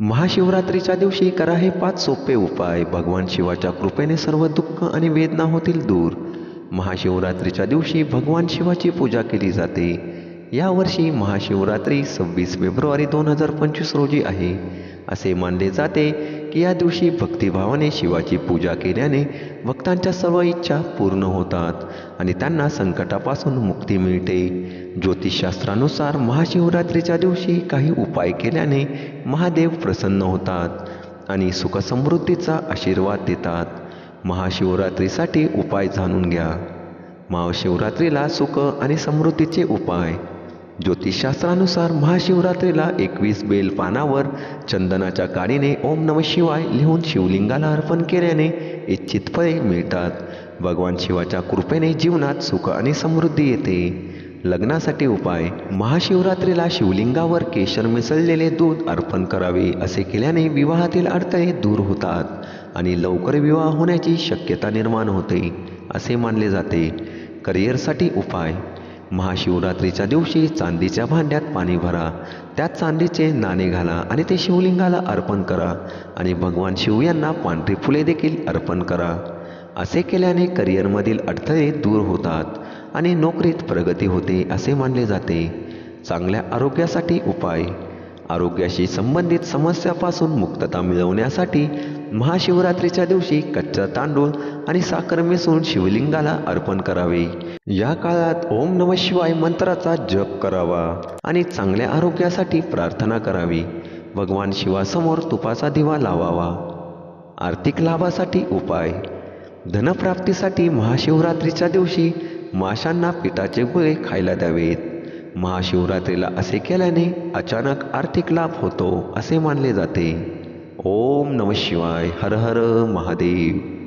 महाशिवरात्रीच्या दिवशी करा हे पाच सोपे उपाय. भगवान शिवाच्या कृपेने सर्व दुःख आणि वेदना होतील दूर. महाशिवरात्रीच्या दिवशी भगवान शिवाची पूजा केली जाते. यावर्षी महाशिवरात्री सव्वीस फेब्रुवारी दोन हजार पंचवीस रोजी आहे. असे मानले जाते की या दिवशी भक्तिभावाने शिवाची पूजा केल्याने भक्तांच्या सर्व इच्छा पूर्ण होतात आणि त्यांना संकटापासून मुक्ती मिळते. ज्योतिषशास्त्रानुसार महाशिवरात्रीच्या दिवशी काही उपाय केल्याने महादेव प्रसन्न होतात आणि सुखसमृद्धीचा आशीर्वाद देतात. महाशिवरात्रीसाठी उपाय जाणून घ्या. महाशिवरात्रीला सुख आणि समृद्धीचे उपाय ज्योतिषशास्त्रानुसार महाशिवरात्रीला एकवीस बेल पानावर चंदनाच्या काडीने ओम नम शिवाय लिहून शिवलिंगाला अर्पण केल्याने इच्छित फळे मिळतात. भगवान शिवाच्या कृपेने जीवनात सुख आणि समृद्धी येते. लग्नासाठी उपाय महाशिवरात्रीला शिवलिंगावर केशर मिसळलेले दूध अर्पण करावे असे केल्याने विवाहातील अडथळे दूर होतात आणि लवकर विवाह होण्याची शक्यता निर्माण होते असे मानले जाते. करिअरसाठी उपाय महाशिवरात्रीच्या दिवशी चांदीच्या भांड्यात पाणी भरा. त्यात चांदीचे नाणे घाला आणि ते शिवलिंगाला अर्पण करा आणि भगवान शिव यांना पांढरी फुले देखील अर्पण करा. असे केल्याने करिअरमधील अडथळे दूर होतात आणि नोकरीत प्रगती होते असे मानले जाते. चांगल्या आरोग्यासाठी उपाय. आरोग्याशी संबंधित समस्यापासून मुक्तता मिळवण्यासाठी महाशिवरात्रीच्या दिवशी कच्चा तांदूळ आणि साखर मिसळून शिवलिंगाला अर्पण करावे. या काळात ओम नम शिवाय मंत्राचा जप करावा आणि चांगल्या आरोग्यासाठी प्रार्थना करावी. भगवान शिवासमोर तुपाचा दिवा लावावा. आर्थिक लाभासाठी उपाय. धनप्राप्तीसाठी महाशिवरात्रीच्या दिवशी माशांना पिठाचे गोळे खायला द्यावेत. महाशिवरात्रीला असे केल्याने अचानक आर्थिक लाभ होतो असे मानले जाते. ओम नम शिवाय. हर हर महादेव.